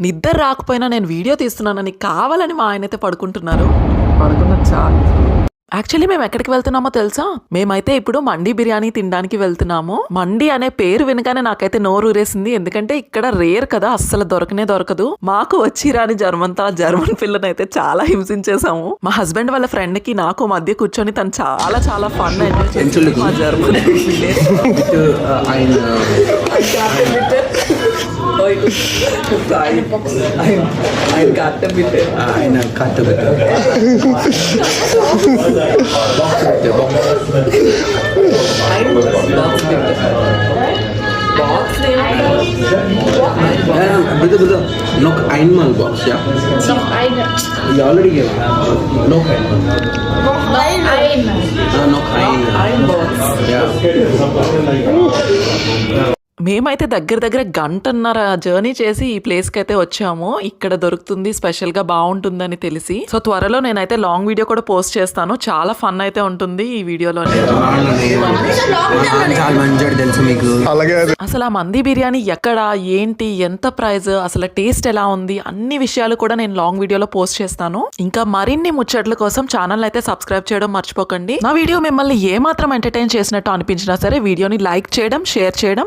నిద్ర రాకపోయినా నేను వీడియో తీస్తున్నానని కావాలని మా ఆయన అయితే పడుకుంటున్నారు. యాక్చువల్లీ మేము ఎక్కడికి వెళ్తున్నామో తెలుసా? మేమైతే ఇప్పుడు మండీ బిర్యానీ తినడానికి వెళ్తున్నాము. మండీ అనే పేరు వినగానే నాకైతే నోరు ఊరేసింది ఎందుకంటే ఇక్కడ రేర్ కదా అస్సలు దొరకనే దొరకదు. మాకు వచ్చి రాని జర్మంతా జర్మన్ పిల్లని అయితే చాలా హింసించేసాము మా హస్బెండ్ వాళ్ళ ఫ్రెండ్కి నాకు మధ్య కూర్చొని తను చాలా చాలా ఫన్ ఎంజాయ్ చేసింది. మా German it. So I, I I'm cut up with. Ah, I'm cut the with box with the box. I'm box with box. Yeah, brother, brother, knock Einmal box, yeah? Knock Einmal. You already gave Knock Einmal. Knock ah, box. Yeah. మేమైతే దగ్గర దగ్గర గంటన్నర journey చేసి ఈ ప్లేస్కి అయితే వచ్చాము. ఇక్కడ దొరుకుతుంది స్పెషల్గా బాగుంటుందని తెలిసి. సో త్వరలో నేనైతే లాంగ్ వీడియో కూడా పోస్ట్ చేస్తాను. చాలా ఫన్ అయితే ఉంటుంది ఈ వీడియోలో అసలు ఆ మంది బిర్యానీ ఎక్కడ ఏంటి ఎంత ప్రైస్ అసలు టేస్ట్ ఎలా ఉంది అన్ని విషయాలు కూడా నేను లాంగ్ వీడియోలో పోస్ట్ చేస్తాను. ఇంకా మరిన్ని ముచ్చట్ల కోసం ఛానల్ అయితే సబ్స్క్రైబ్ చేయడం మర్చిపోకండి. నా వీడియో మిమ్మల్ని ఏ మాత్రం ఎంటర్టైన్ చేసినట్టు అనిపించినా సరే వీడియోని లైక్ చేయడం షేర్ చేయడం